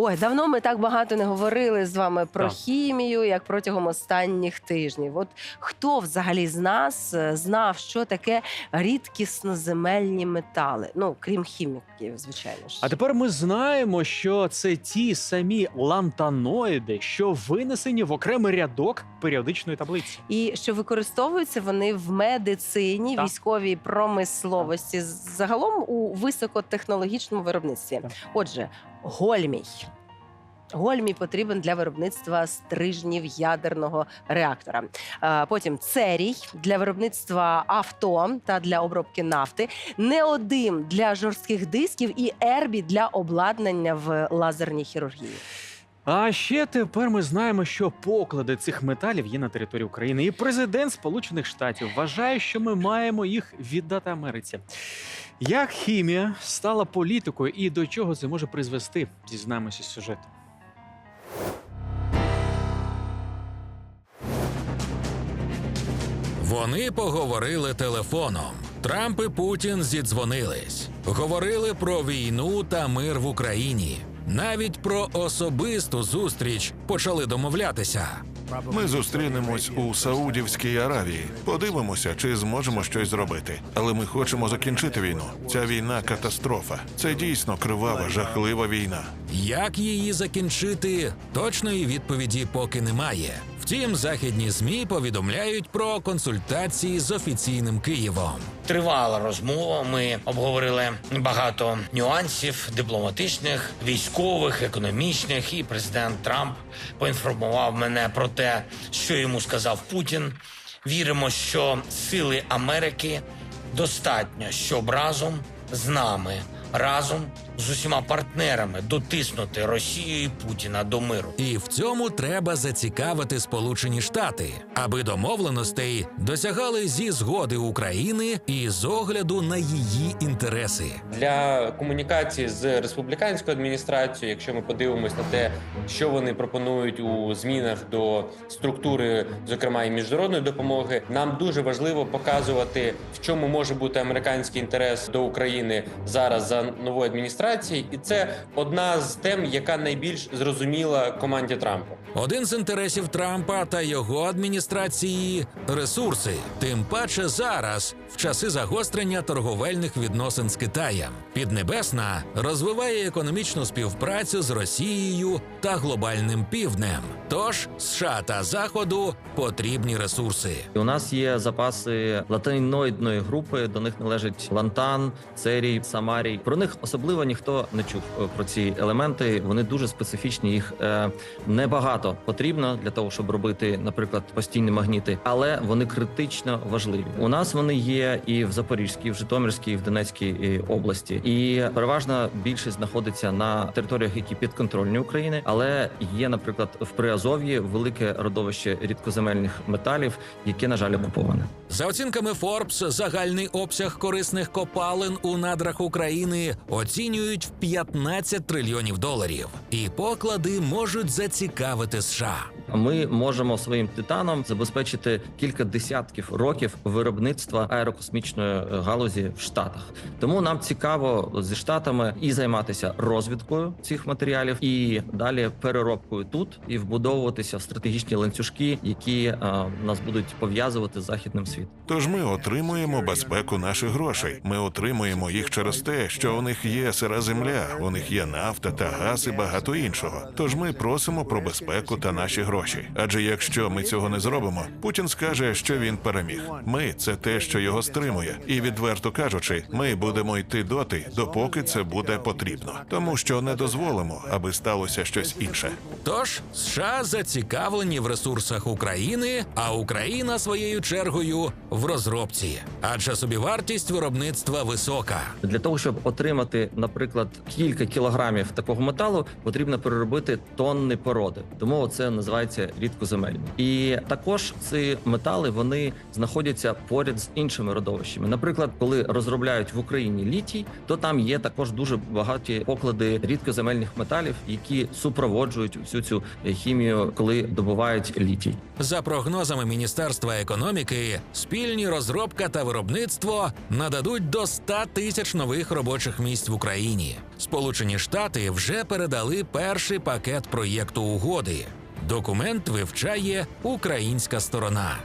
Ой, давно ми так багато не говорили з вами про Так. хімію, як протягом останніх тижнів. От хто взагалі з нас е, знав, що таке рідкісноземельні метали? Ну, крім хіміків, звичайно ж. А тепер ми знаємо, що це ті самі лантаноїди, що винесені в окремий рядок періодичної таблиці. І що використовуються вони в медицині, Так. військовій промисловості, загалом у високотехнологічному виробництві. Так. Отже, гольмій. Гольмій потрібен для виробництва стрижнів ядерного реактора. Е, Потім церій для виробництва авто та для обробки нафти, неодим для жорстких дисків і ербі для обладнання в лазерній хірургії. А ще тепер ми знаємо, що поклади цих металів є на території України, і президент Сполучених Штатів вважає, що ми маємо їх віддати Америці. Як хімія стала політикою і до чого це може призвести? Дізнаємося з сюжету. Вони поговорили телефоном. Трамп і Путін зідзвонились. Говорили про війну та мир в Україні. Навіть про особисту зустріч почали домовлятися. Ми зустрінемось у Саудівській Аравії. Подивимося, чи зможемо щось зробити. Але ми хочемо закінчити війну. Ця війна катастрофа. Це дійсно кривава, жахлива війна. Як її закінчити? Точної відповіді поки немає. Втім, західні змі повідомляють про консультації з офіційним Києвом. Тривала розмова. Ми обговорили багато нюансів дипломатичних, військових, економічних. І президент Трамп поінформував мене про те, що йому сказав Путін. Віримо, що сили Америки достатньо, щоб разом з нами, разом з усіма партнерами дотиснути Росію і Путіна до миру. І в цьому треба зацікавити Сполучені Штати, аби домовленостей досягали зі згоди України і з огляду на її інтереси. для комунікації з республіканською адміністрацією, якщо ми подивимось на те, що вони пропонують у змінах до структури, зокрема і міжнародної допомоги, нам дуже важливо показувати, в чому може бути американський інтерес до України зараз за новою адміністрацією, і це одна з тем, яка найбільш зрозуміла команді Трампа. Один з інтересів Трампа та його адміністрації ресурси, тим паче зараз, в часи загострення торговельних відносин з Китаєм. Піднебесна розвиває економічну співпрацю з Росією та глобальним півднем. Тож США та Заходу потрібні ресурси. У нас є запаси латиноїдної групи. До них належить лантан, церій, самарій. Про них особливо ніхто не чув е, про ці елементи. Вони дуже специфічні. Їх е, небагато потрібно для того, щоб робити, наприклад, постійні магніти, але вони критично важливі. У нас вони є і в Запорізькій, в Житомирській, і в Донецькій області, і переважна більшість знаходиться на територіях, які підконтрольні України, але є, наприклад, в Приазов'ї велике родовище рідкоземельних металів, яке на жаль окуповане. За оцінками Forbes, загальний обсяг корисних копалин у надрах України оцінюють в 15 трильйонів доларів, і поклади можуть зацікавити США. Ми можемо своїм титаном забезпечити кілька десятків років виробництва аерокосмічної е, галузі в Штатах. Тому нам цікаво зі штатами і займатися розвідкою цих матеріалів, і далі переробкою тут, і вбудовуватися в стратегічні ланцюжки, які е, нас будуть пов'язувати з західним світом. Тож ми отримуємо безпеку наших грошей. Ми отримуємо їх через те, що у них є сира земля, у них є нафта та газ і багато іншого. Тож ми просимо про безпеку та наші гроші. Адже якщо ми цього не зробимо, Путін скаже, що він переміг. Ми це те, що його стримує, і відверто кажучи, ми будемо йти доти, допоки це буде потрібно, тому що не дозволимо, аби сталося щось інше. Тож США зацікавлені в ресурсах України, а Україна своєю чергою в розробці, адже собівартість виробництва висока. Для того щоб отримати, наприклад, кілька кілограмів такого металу, потрібно переробити тонни породи. Тому це називається вважаються рідкоземельні. І також ці метали вони знаходяться поряд з іншими родовищами. Наприклад, коли розробляють в Україні літій, то там є також дуже багаті поклади рідкоземельних металів, які супроводжують всю цю хімію, коли добувають літій. За прогнозами Міністерства економіки, спільні розробка та виробництво нададуть до 100 тисяч нових робочих місць в Україні. Сполучені Штати вже передали перший пакет проєкту угоди. Документ вивчає українська сторона.